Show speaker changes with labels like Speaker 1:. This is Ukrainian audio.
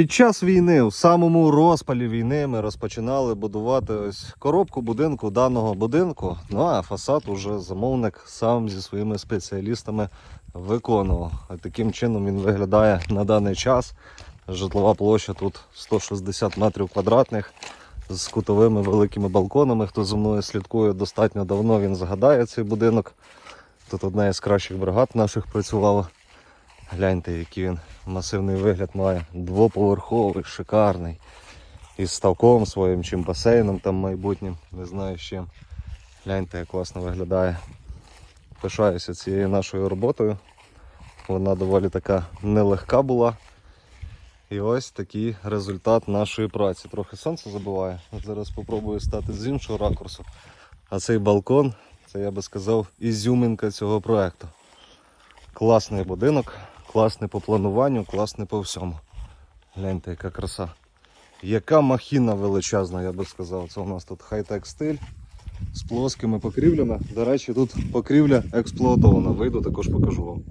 Speaker 1: Під час війни, у самому розпалі війни, ми розпочинали будувати ось коробку будинку даного будинку. Ну а фасад уже замовник сам зі своїми спеціалістами виконував. Таким чином він виглядає на даний час. Житлова площа тут 160 метрів квадратних з кутовими великими балконами. Хто за мною слідкує достатньо давно, він згадає цей будинок. Тут одна із кращих бригад наших працювала. Гляньте, який він масивний вигляд має. Двоповерховий, шикарний. Із ставком своїм, чим басейном там майбутнім, не знаю з чим. Гляньте, як класно виглядає. Пишаюся цією нашою роботою. Вона доволі така нелегка була. І ось такий результат нашої праці. Трохи сонце забиває. Зараз спробую стати з іншого ракурсу. А цей балкон, це я би сказав, ізюминка цього проекту. Класний будинок, класний по плануванню, класний по всьому. Гляньте, яка краса. Яка махіна величезна, я би сказав. Це у нас тут хай-тек стиль з плоскими покрівлями. До речі, тут покрівля експлуатована. Вийду, також покажу вам.